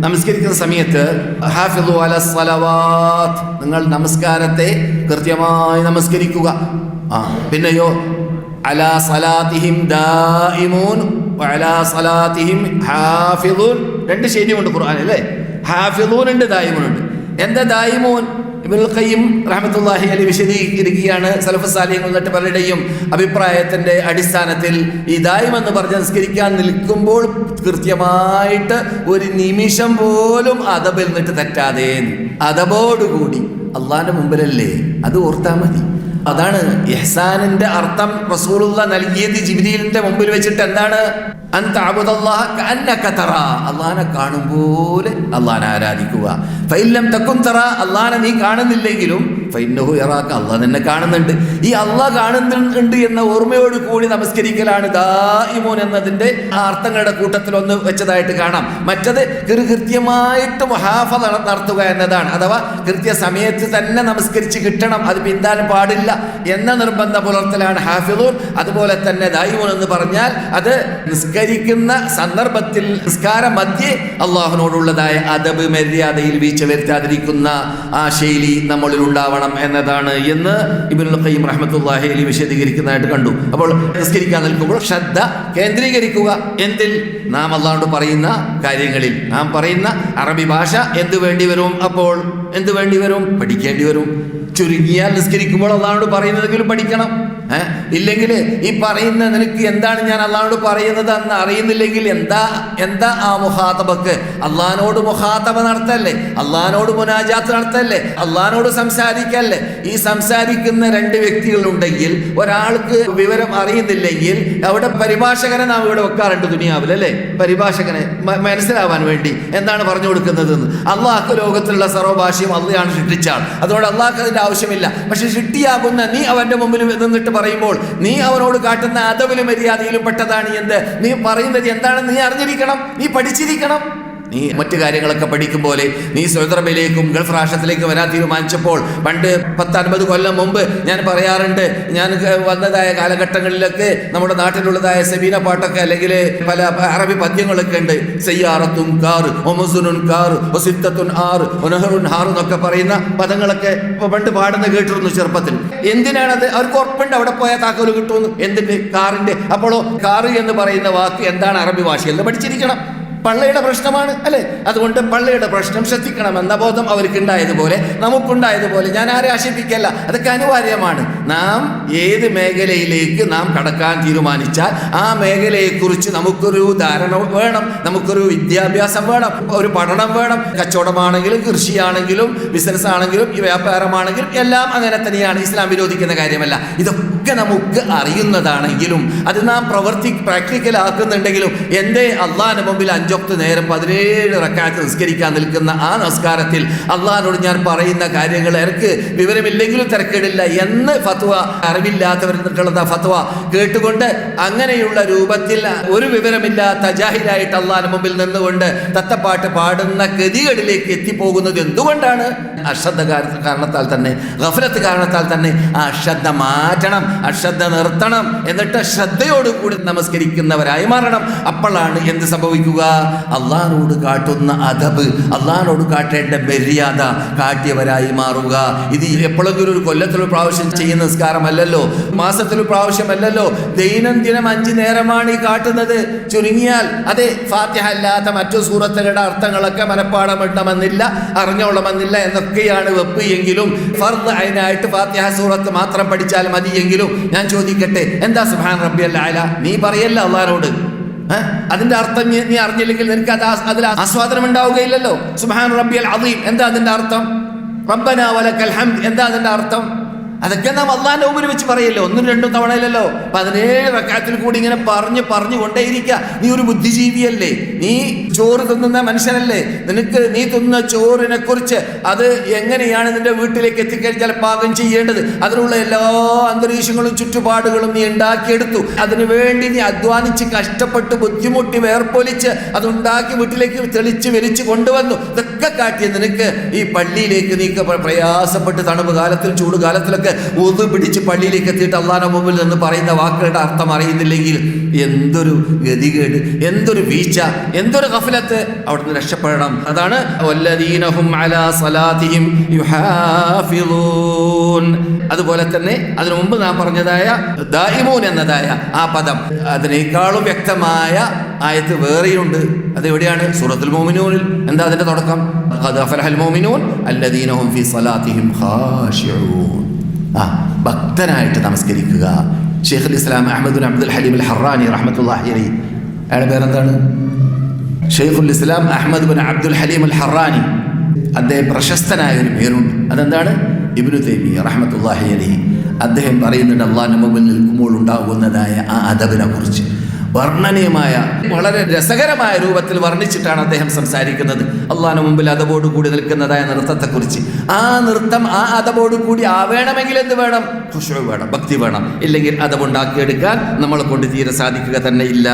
നമസ്കരിക്കുന്ന സമയത്ത് നിങ്ങൾ നമസ്കാരത്തെ കൃത്യമായി നമസ്കരിക്കുക. ആ പിന്നെയോ സലാത്തിഹിം ദായിമൂൻ സലാത്തിഹിം രണ്ട് ശൈലിയുണ്ട് ഖുർആൻ അല്ലേ? ഹാഫിദൂൻ ഉണ്ട് ദായിമൂൻ ഉണ്ട് എന്താ ദായിമൂൻ ഇബ്നുൽ റഹമത്തുല്ലാഹി അലി വിശദീകരിക്കുകയാണ്. സലഫ് സാലിഹ്യങ്ങൾ എന്നിട്ട് പലരുടെയും അഭിപ്രായത്തിന്റെ അടിസ്ഥാനത്തിൽ ഈ ദായം എന്ന് പറഞ്ഞ് സംസ്കരിക്കാൻ നിൽക്കുമ്പോൾ കൃത്യമായിട്ട് ഒരു നിമിഷം പോലും അതബിൽ നിന്നിട്ട് തെറ്റാതെ അതബോടുകൂടി അള്ളാന്റെ മുമ്പിലല്ലേ? അത് ഓർത്താൽ മതി. അതാണ് ഇഹ്സാനിന്റെ അർത്ഥം റസൂലുള്ള നൽകിയത് ജിബ്രീലിന്റെ മുമ്പിൽ വെച്ചിട്ട് എന്താണ്? അള്ളാഹനെ കാണും പോലെ അള്ളാഹനെ ആരാധിക്കുക. ഫൈലം തക്കും തറ അള്ളാഹനെ നീ കാണുന്നില്ലെങ്കിലും ഫൈനഹു യറാക്ക അള്ളാഹ് നിന്നെ കാണുന്നുണ്ട്. ഈ അള്ളാഹ് കാണുന്നുണ്ട് എന്ന ഓർമ്മയോട് കൂടി നമസ്കരിക്കലാണ് ദായിമോൻ എന്നതിന്റെ ആ അർത്ഥങ്ങളുടെ കൂട്ടത്തിൽ ഒന്ന് വെച്ചതായിട്ട് കാണാം. മറ്റത് കൃത്യമായിട്ട് മഹാഫ നടത്തുക എന്നതാണ്. അഥവാ കൃത്യസമയത്ത് തന്നെ നമസ്കരിച്ച് കിട്ടണം. അത് പിന്താൻ പാടില്ല എന്ന നിർബന്ധ പുലർത്തലാണ് ഹാഫിദൂൻ. അതുപോലെ തന്നെ ദായിമോൻ എന്ന് പറഞ്ഞാൽ അത് നിസ്കരിക്കുന്ന സന്ദർഭത്തിൽ നിസ്കാര മധ്യേ അള്ളാഹുനോടുള്ളതായ അദബ് മര്യാദയിൽ വീഴ്ച വരുത്താതിരിക്കുന്ന ആ ശൈലി നമ്മളിൽ ഉണ്ടാവണം എന്നതാണ് എന്ന് ഇബിനുൽ ഖയ്യിം വിശദീകരിക്കുന്നതായിട്ട് കണ്ടു. അപ്പോൾ നിസ്കരിക്കാൻ നിൽക്കുമ്പോൾ ശ്രദ്ധ കേന്ദ്രീകരിക്കുക. എന്തിൽ? നാം അള്ളാഹോട് പറയുന്ന കാര്യങ്ങളിൽ. നാം പറയുന്ന അറബി ഭാഷ എന്ത് വേണ്ടി വരും അപ്പോൾ? എന്ത് വേണ്ടി വരും? പഠിക്കേണ്ടി വരും. ചുരുങ്ങിയാൽ നിസ്കരിക്കുമ്പോൾ അള്ളാഹോട് പറയുന്നതെങ്കിലും പഠിക്കണം. ഇല്ലെങ്കിൽ ഈ പറയുന്ന നിനക്ക് എന്താണ് ഞാൻ അള്ളാഹോട് പറയുന്നത് എന്ന് അറിയുന്നില്ലെങ്കിൽ എന്താ എന്താ ആ മുഹാത്തബക്ക് അള്ളഹാനോട് മുഹാത്തബ നടത്തല്ലേ? അള്ളഹാനോട് മുനാജാത്ത് നടത്തല്ലേ? അള്ളഹാനോട് സംസാരിക്കല്ലേ? ഈ സംസാരിക്കുന്ന രണ്ട് വ്യക്തികളുണ്ടെങ്കിൽ ഒരാൾക്ക് വിവരം അറിയുന്നില്ലെങ്കിൽ അവിടെ പരിഭാഷകനെ നാം ഇവിടെ വെക്കാറുണ്ട് ദുനിയാവിലല്ലേ പരിഭാഷകനെ മനസ്സിലാവാൻ വേണ്ടി എന്താണ് പറഞ്ഞു കൊടുക്കുന്നത് എന്ന് അള്ളാഹ്ക്ക് ലോകത്തിലുള്ള സർവഭാഷയും അള്ളയാണ് സൃഷ്ടിച്ചാൾ അതുകൊണ്ട് അള്ളാഹ്ക്ക് അതിന്റെ ആവശ്യമില്ല. പക്ഷെ സൃഷ്ടിയാകുന്ന നീ അവന്റെ മുമ്പിൽ നിന്നിട്ട് പറയുമ്പോൾ നീ അവനോട് കാട്ടുന്ന അതവിലും മര്യാദയിലും പെട്ടതാണ് എന്ത്? നീ പറയുന്നത് എന്താണെന്ന് നീ അറിഞ്ഞിരിക്കണം. നീ പഠിച്ചിരിക്കണം. നീ മറ്റു കാര്യങ്ങളൊക്കെ പഠിക്കും പോലെ നീ സ്വതന്ത്രമയിലേക്കും ഗൾഫ് രാഷ്ട്രത്തിലേക്കും വരാൻ തീരുമാനിച്ചപ്പോൾ പണ്ട് പത്തൻപത് കൊല്ലം മുമ്പ് ഞാൻ പറയാറുണ്ട് ഞാൻ വന്നതായ കാലഘട്ടങ്ങളിലൊക്കെ നമ്മുടെ നാട്ടിലുള്ളതായ സെബീന പാട്ടൊക്കെ അല്ലെങ്കിൽ പല അറബി പദ്യങ്ങളൊക്കെ ഉണ്ട്. സയ്യാറത്തും കാർ ഒമസുനുൻ കാർ ഒസിത്തത്തുൻ ആർ ഒനഹറുൻ ഹാർ എന്നൊക്കെ പറയുന്ന പദങ്ങളൊക്കെ പണ്ട് പാടുന്ന കേട്ടിരുന്നു ചെറുപ്പത്തിൽ. എന്തിനാണത്? അവർക്ക് ഉറപ്പുണ്ട് അവിടെ പോയാൽ താക്കോൽ കിട്ടുമെന്ന്. എന്തിന്റെ കാറിന്റെ അപ്പോഴോ കാറ് എന്ന് പറയുന്ന വാക്ക് എന്താണ് അറബി ഭാഷയിൽ പഠിച്ചിരിക്കണം. പള്ളയുടെ പ്രശ്നമാണ് അല്ലേ? അതുകൊണ്ട് പള്ളയുടെ പ്രശ്നം ശ്രദ്ധിക്കണമെന്ന ബോധം അവർക്ക് ഉണ്ടായതുപോലെ നമുക്കുണ്ടായതുപോലെ ഞാൻ ആരെ ആശിപ്പിക്കല്ല? അതൊക്കെ അനിവാര്യമാണ്. നാം ഏത് മേഖലയിലേക്ക് നാം കടക്കാൻ തീരുമാനിച്ചാൽ ആ മേഖലയെക്കുറിച്ച് നമുക്കൊരു ധാരണ വേണം നമുക്കൊരു വിദ്യാഭ്യാസം വേണം ഒരു പഠനം വേണം. കച്ചവടമാണെങ്കിലും കൃഷിയാണെങ്കിലും ബിസിനസ് ആണെങ്കിലും വ്യാപാരമാണെങ്കിലും എല്ലാം അങ്ങനെ തന്നെയാണ് ഇസ്ലാം വിരോധിക്കുന്ന കാര്യമല്ല. ഇതൊക്കെ നമുക്ക് അറിയുന്നതാണെങ്കിലും അത് നാം പ്രവർത്തി പ്രാക്ടിക്കൽ ആക്കുന്നുണ്ടെങ്കിലും എന്തേ അള്ളാഹിന്റെ മുമ്പിൽ അഞ്ചൊക്ത് നേരം പതിനേഴ് റക്കാറ്റ് നിസ്കരിക്കാൻ നിൽക്കുന്ന ആ നമസ്കാരത്തിൽ അള്ളാഹിനോട് ഞാൻ പറയുന്ന കാര്യങ്ങൾ എനിക്ക് വിവരമില്ലെങ്കിലും തിരക്കേടില്ല എന്ന് ഫത്വ അറിവില്ലാത്തവർക്കുള്ള ഫത്വ കേട്ടുകൊണ്ട് അങ്ങനെയുള്ള രൂപത്തിൽ ഒരു വിവരമില്ലാത്ത ജാഹിലായിട്ട് അള്ളാഹിന് മുമ്പിൽ നിന്നുകൊണ്ട് തത്തപ്പാട്ട് പാടുന്ന ഗതികളിലേക്ക് എത്തിപ്പോകുന്നത് എന്തുകൊണ്ടാണ്? അശ്രദ്ധ കാരണത്താൽ തന്നെ ഗഫലത്ത് കാരണത്താൽ തന്നെ ആ അശ്രദ്ധ മാറ്റണം അശ്രദ്ധ നിർത്തണം എന്നിട്ട് ശ്രദ്ധയോടുകൂടി നമസ്കരിക്കുന്നവരായി മാറണം. അപ്പോഴാണ് എന്ത് സംഭവിക്കുക? അള്ളാഹിനോട് കാട്ടുന്ന അദബ് അള്ളാഹിനോട് കാട്ടേണ്ട മര്യാദ കാട്ടിയവരായി മാറുക. ഇത് എപ്പോഴെങ്കിലും ഒരു കൊല്ലത്തിൽ പ്രാവശ്യം ചെയ്യുന്ന നിസ്കാരമല്ലല്ലോ? മാസത്തിൽ പ്രാവശ്യമല്ലല്ലോ? ദൈനംദിനം അഞ്ചു നേരമാണ് ഈ കാട്ടുന്നത്. ചുരുങ്ങിയാൽ അതെ ഫാത്തിഹ അല്ലാത്ത മറ്റു സൂറത്തുകളുടെ അർത്ഥങ്ങളൊക്കെ മനഃപ്പാടമിടണമെന്നില്ല അറിഞ്ഞോളമെന്നില്ല എന്നൊക്കെയാണ് വെപ്പ് എങ്കിലും ഫർദ് അതിനായിട്ട് ഫാത്തിഹ സൂറത്ത് മാത്രം പഠിച്ചാൽ മതിയെങ്കിലും ഞാൻ ചോദിക്കട്ടെ എന്താ സുഹാൻ റബ്ബി അല്ല നീ പറയല്ല അള്ളഹാനോട്? അതിന്റെ അർത്ഥം നീ അറിഞ്ഞില്ലെങ്കിൽ നിനക്ക് അത് അതിൽ ആസ്വാദനം ഉണ്ടാവുകയില്ലല്ലോ. സുബാൻ റബ്ബിയൽ അദീം. എന്താ അതിന്റെ അർത്ഥം? റബ്ബന വലക്കൽ ഹംദ്. എന്താ അതിന്റെ അർത്ഥം? അതൊക്കെ നാം അള്ളാന്റെ മുമ്പിൽ വെച്ച് പറയല്ലോ? ഒന്നും രണ്ടും തവണയില്ലല്ലോ. പതിനേഴ് വക്കാത്തിൽ കൂടി ഇങ്ങനെ പറഞ്ഞ് പറഞ്ഞു കൊണ്ടേയിരിക്കുക നീ ഒരു ബുദ്ധിജീവിയല്ലേ? നീ ചോറ് തിന്നുന്ന മനുഷ്യനല്ലേ? നിനക്ക് നീ തിന്നുന്ന ചോറിനെ കുറിച്ച് അത് എങ്ങനെയാണ് നിന്റെ വീട്ടിലേക്ക് എത്തിക്കഴിഞ്ഞാൽ പാകം ചെയ്യേണ്ടത്? അതിനുള്ള എല്ലാ അന്തരീക്ഷങ്ങളും ചുറ്റുപാടുകളും നീ ഉണ്ടാക്കിയെടുത്തു. അതിനുവേണ്ടി നീ അധ്വാനിച്ച് കഷ്ടപ്പെട്ട് ബുദ്ധിമുട്ടി വേർപ്പൊലിച്ച് അതുണ്ടാക്കി വീട്ടിലേക്ക് തെളിച്ച് വലിച്ചു കൊണ്ടുവന്നു. ഇതൊക്കെ കാട്ടിയ നിനക്ക് ഈ പള്ളിയിലേക്ക് നീ പ്രയാസപ്പെട്ട് തണുപ്പ് കാലത്തിൽ ചൂട് കാലത്തിലൊക്കെ ആളുകളൊക്കെ ഒതു പിടിച്ച് പള്ളിയിലേക്ക് എത്തിയിട്ട് അള്ളാഹിന്റെ മുമ്പിൽ നിന്ന് പറയുന്ന വാക്കുകളുടെ അർത്ഥം അറിയുന്നില്ലെങ്കിൽ എന്തൊരു ഗതികേട് എന്തൊരു വീഴ്ച എന്തൊരു ഗഫലത്ത് അവിടുന്ന് രക്ഷപ്പെടണം. അതാണ് അതുപോലെ തന്നെ അതിനു മുമ്പ് നാം പറഞ്ഞതായ ദായിമൂൻ എന്നതായ ആ പദം. അതിനേക്കാളും വ്യക്തമായ ആയത്ത് വേറെയുണ്ട്. അതെവിടെയാണ്? സൂറത്തുൽ മോമിനൂനിൽ എന്താ അതിന്റെ തുടക്കം? അല്ലദീനഹും ഫി സലാത്തിഹിം ഖാശിഊൻ ആ ഭക്തനായിട്ട് നമസ്കരിക്കുക. ഷെയ്ഖുൽ ഇസ്ലാം അഹമ്മദുൽ അബ്ദുൽ ഹലീം അൽ ഹറാനി റഹ്മത്തുള്ളാഹി അലി. അയാളുടെ പേരെന്താണ്? ഷെയ്ഖുൽ ഇസ്ലാം Ahmad bin Abdul Halim al Harrani അദ്ദേഹം പ്രശസ്തനായ ഒരു പേരുണ്ട്. അതെന്താണ്? ഇബ്നു തൈമിയ റഹ്മത്തുള്ളാഹി അലി അദ്ദേഹം പറയുന്നുണ്ട് അള്ളാഹ് മുമ്പിൽ നിൽക്കുമ്പോൾ ഉണ്ടാകുന്നതായ ആ അദബിനെ കുറിച്ച്. വർണനീയമായ വളരെ രസകരമായ രൂപത്തിൽ വർണിച്ചിട്ടാണ് അദ്ദേഹം സംസാരിക്കുന്നത്. അള്ളാഹിന് മുമ്പിൽ അതബോടുകൂടി നിൽക്കുന്നതായ നൃത്തത്തെക്കുറിച്ച്. ആ നൃത്തം ആ അതബോടുകൂടി ആവേണമെങ്കിൽ എന്ത് വേണം? ഖുഷു വേണം ഭക്തി വേണം. ഇല്ലെങ്കിൽ അതമുണ്ടാക്കിയെടുക്കാൻ നമ്മളെ കൊണ്ട് തീരെ സാധിക്കുക തന്നെ ഇല്ല.